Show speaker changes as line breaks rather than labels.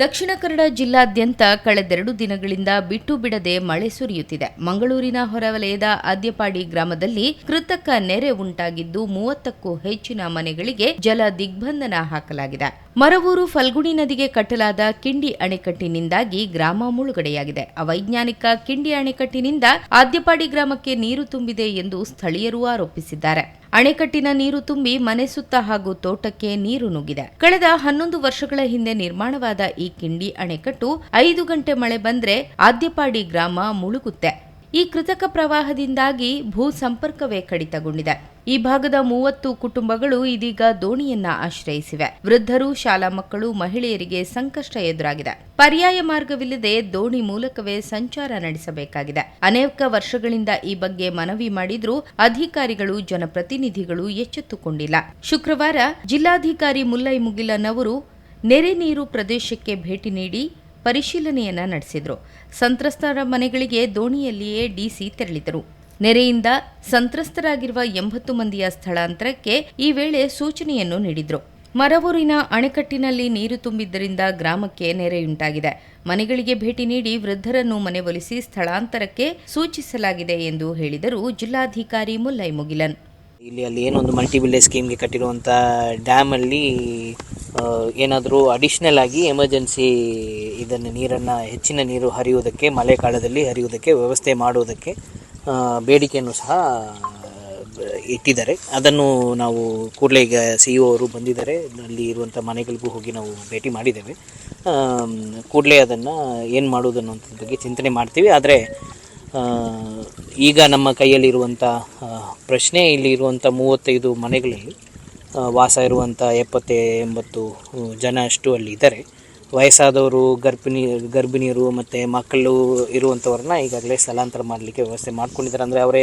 ದಕ್ಷಿಣ ಕನ್ನಡ ಜಿಲ್ಲಾದ್ಯಂತ ಕಳೆದೆರಡು ದಿನಗಳಿಂದ ಬಿಟ್ಟು ಬಿಡದೆ ಮಳೆ ಸುರಿಯುತ್ತಿದೆ. ಮಂಗಳೂರಿನ ಹೊರವಲಯದ ಆದ್ಯಪಾಡಿ ಗ್ರಾಮದಲ್ಲಿ ಕೃತಕ ನೆರೆ ಉಂಟಾಗಿದ್ದು ಮೂವತ್ತಕ್ಕೂ ಹೆಚ್ಚಿನ ಮನೆಗಳಿಗೆ ಜಲ ದಿಗ್ಬಂಧನ ಹಾಕಲಾಗಿದೆ. ಮರವೂರು ಫಲ್ಗುಣಿ ನದಿಗೆ ಕಟ್ಟಲಾದ ಕಿಂಡಿ ಅಣೆಕಟ್ಟಿನಿಂದಾಗಿ ಗ್ರಾಮ ಮುಳುಗಡೆಯಾಗಿದೆ. ಅವೈಜ್ಞಾನಿಕ ಕಿಂಡಿ ಅಣೆಕಟ್ಟಿನಿಂದ ಆದ್ಯಪಾಡಿ ಗ್ರಾಮಕ್ಕೆ ನೀರು ತುಂಬಿದೆ ಎಂದು ಸ್ಥಳೀಯರು ಆರೋಪಿಸಿದ್ದಾರೆ. ಅಣೆಕಟ್ಟಿನ ನೀರು ತುಂಬಿ ಮನೆ ಸುತ್ತ ಹಾಗೂ ತೋಟಕ್ಕೆ ನೀರು ನುಗ್ಗಿದೆ. ಕಳೆದ ಹನ್ನೊಂದು ವರ್ಷಗಳ ಹಿಂದೆ ನಿರ್ಮಾಣವಾದ ಈ ಕಿಂಡಿ ಅಣೆಕಟ್ಟು ಐದು ಗಂಟೆ ಮಳೆ ಬಂದ್ರೆ ಆದ್ಯಪಾಡಿ ಗ್ರಾಮ ಮುಳುಗುತ್ತೆ. ಈ ಕೃತಕ ಪ್ರವಾಹದಿಂದಾಗಿ ಭೂ ಸಂಪರ್ಕವೇ ಕಡಿತಗೊಂಡಿದೆ. ಈ ಭಾಗದ ಮೂವತ್ತು ಕುಟುಂಬಗಳು ಇದೀಗ ದೋಣಿಯನ್ನ ಆಶ್ರಯಿಸಿವೆ. ವೃದ್ಧರು, ಶಾಲಾ ಮಕ್ಕಳು, ಮಹಿಳೆಯರಿಗೆ ಸಂಕಷ್ಟ ಎದುರಾಗಿದೆ. ಪರ್ಯಾಯ ಮಾರ್ಗವಿಲ್ಲದೆ ದೋಣಿ ಮೂಲಕವೇ ಸಂಚಾರ ನಡೆಸಬೇಕಾಗಿದೆ. ಅನೇಕ ವರ್ಷಗಳಿಂದ ಈ ಬಗ್ಗೆ ಮನವಿ ಮಾಡಿದ್ರೂ ಅಧಿಕಾರಿಗಳು, ಜನಪ್ರತಿನಿಧಿಗಳು ಎಚ್ಚೆತ್ತುಕೊಂಡಿಲ್ಲ. ಶುಕ್ರವಾರ ಜಿಲ್ಲಾಧಿಕಾರಿ ಮುಲ್ಲೈ ಮುಗಿಲನ್ ಅವರು ನೆರೆ ನೀರು ಪ್ರದೇಶಕ್ಕೆ ಭೇಟಿ ನೀಡಿ ಪರಿಶೀಲನೆಯನ್ನ ನಡೆಸಿದರು. ಸಂತ್ರಸ್ತರ ಮನೆಗಳಿಗೆ ದೋಣಿಯಲ್ಲಿಯೇ ಡಿಸಿ ತೆರಳಿದರು. ನೆರೆಯಿಂದ ಸಂತ್ರಸ್ತರಾಗಿರುವ ಎಂಬತ್ತು ಮಂದಿಯ ಸ್ಥಳಾಂತರಕ್ಕೆ ಈ ವೇಳೆ ಸೂಚನೆಯನ್ನು ನೀಡಿದರು. ಮರವೂರಿನ ಅಣೆಕಟ್ಟಿನಲ್ಲಿ ನೀರು ತುಂಬಿದ್ದರಿಂದ ಗ್ರಾಮಕ್ಕೆ ನೆರೆಯುಂಟಾಗಿದೆ. ಮನೆಗಳಿಗೆ ಭೇಟಿ ನೀಡಿ ವೃದ್ಧರನ್ನು ಮನೆವೊಲಿಸಿ ಸ್ಥಳಾಂತರಕ್ಕೆ ಸೂಚಿಸಲಾಗಿದೆ ಎಂದು ಹೇಳಿದರು ಜಿಲ್ಲಾಧಿಕಾರಿ ಮುಲ್ಲೈ ಮುಗಿಲನ್.
ಇಲ್ಲಿ ಅಲ್ಲಿ ಏನೊಂದು ಮಲ್ಟಿ ವಿಲೇಜ್ ಸ್ಕೀಮ್ಗೆ ಕಟ್ಟಿರುವಂಥ ಡ್ಯಾಮಲ್ಲಿ ಏನಾದರೂ ಅಡಿಷ್ನಲ್ ಆಗಿ ಎಮರ್ಜೆನ್ಸಿ ಇದನ್ನು ನೀರನ್ನು ಹೆಚ್ಚಿನ ನೀರು ಹರಿಯುವುದಕ್ಕೆ ಮಳೆಗಾಲದಲ್ಲಿ ಹರಿಯುವುದಕ್ಕೆ, ವ್ಯವಸ್ಥೆ ಮಾಡುವುದಕ್ಕೆ ಬೇಡಿಕೆಯನ್ನು ಸಹ ಇಟ್ಟಿದ್ದಾರೆ. ಅದನ್ನು ನಾವು ಕೂಡಲೇ ಈಗ ಸಿ ಇ ಅವರು ಬಂದಿದ್ದಾರೆ. ಅಲ್ಲಿ ಇರುವಂಥ ಮನೆಗಳಿಗೂ ಹೋಗಿ ನಾವು ಭೇಟಿ ಮಾಡಿದ್ದೇವೆ. ಕೂಡಲೇ ಅದನ್ನು ಏನು ಮಾಡೋದು ಅನ್ನೋದ್ರ ಬಗ್ಗೆ ಚಿಂತನೆ ಮಾಡ್ತೀವಿ. ಆದರೆ ಈಗ ನಮ್ಮ ಕೈಯಲ್ಲಿರುವಂಥ ಪ್ರಶ್ನೆ ಇಲ್ಲಿ ಇರುವಂಥ ಮೂವತ್ತೈದು ಮನೆಗಳಲ್ಲಿ ವಾಸ ಇರುವಂಥ ಎಪ್ಪತ್ತೆ ಎಂಬತ್ತು ಜನ ಅಷ್ಟು ಅಲ್ಲಿ ಇದ್ದಾರೆ. ವಯಸ್ಸಾದವರು ಗರ್ಭಿಣಿ ಗರ್ಭಿಣಿಯರು ಮತ್ತು ಮಕ್ಕಳು ಇರುವಂಥವ್ರನ್ನ ಈಗಾಗಲೇ ಸ್ಥಳಾಂತರ ಮಾಡಲಿಕ್ಕೆ ವ್ಯವಸ್ಥೆ ಮಾಡ್ಕೊಂಡಿದ್ದಾರೆ. ಅಂದರೆ ಅವರೇ